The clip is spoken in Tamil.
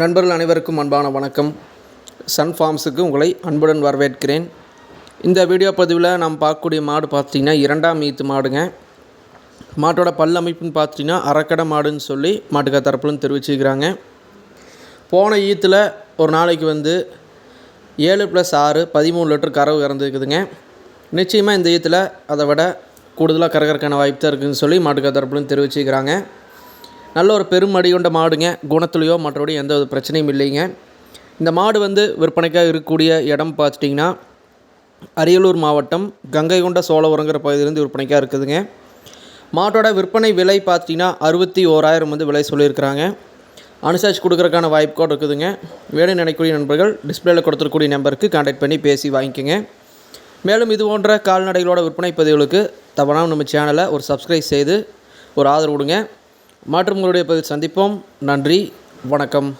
நண்பர்கள் அனைவருக்கும் அன்பான வணக்கம். சன் ஃபார்ம்ஸுக்கு உங்களை அன்புடன் வரவேற்கிறேன். இந்த வீடியோ பதிவில் நாம் பார்க்கக்கூடிய மாடு பார்த்தீங்கன்னா இரண்டாம் ஈத்து மாடுங்க. மாட்டோட பல் அமைப்புன்னு பார்த்தீங்கன்னா அறக்கடை மாடுன்னு சொல்லி மாட்டுக்கா தரப்புலன்னு தெரிவிச்சுக்கிறாங்க போன ஈத்தில் ஒரு நாளைக்கு வந்து ஏழு ப்ளஸ் ஆறு பதிமூணு லிட்டர் கறவு இறந்துருக்குதுங்க. நிச்சயமாக இந்த ஈத்தில் அதை விட கூடுதலாக கறக்கறக்கான வாய்ப்பு தான் இருக்குதுன்னு சொல்லி மாட்டுக்கா தரப்புலன்னு தெரிவிச்சுக்கிறாங்க நல்ல ஒரு பெருமடி கொண்ட மாடுங்க. குணத்துலேயோ மற்றபடி எந்த ஒரு பிரச்சனையும் இல்லைங்க. இந்த மாடு வந்து விற்பனைக்காக இருக்கக்கூடிய இடம் பார்த்துட்டிங்கன்னா அரியலூர் மாவட்டம் கங்கை கொண்ட சோழபுரங்கிற பகுதியிலேருந்து விற்பனைக்காக இருக்குதுங்க. மாட்டோட விற்பனை விலை பார்த்தீங்கன்னா அறுபத்தி ஓராயிரம் வந்து விலை சொல்லியிருக்கிறாங்க. அனுசரிச்சு கொடுக்குறக்கான வாய்ப்பு கூட இருக்குதுங்க. வேணும் நினைக்கூடிய நண்பர்கள் டிஸ்பிளேயில் கொடுத்துருக்கூடிய நம்பருக்கு கான்டாக்ட் பண்ணி பேசி வாங்கிக்கோங்க. மேலும் இது போன்ற கால்நடைகளோட விற்பனை பதிவுகளுக்கு தவறாமல் நம்ம சேனலை ஒரு சப்ஸ்கிரைப் செய்து ஒரு ஆதரவு கொடுங்க. மற்றும் உங்களுடைய பதிவு சந்திப்போம். நன்றி. வணக்கம்.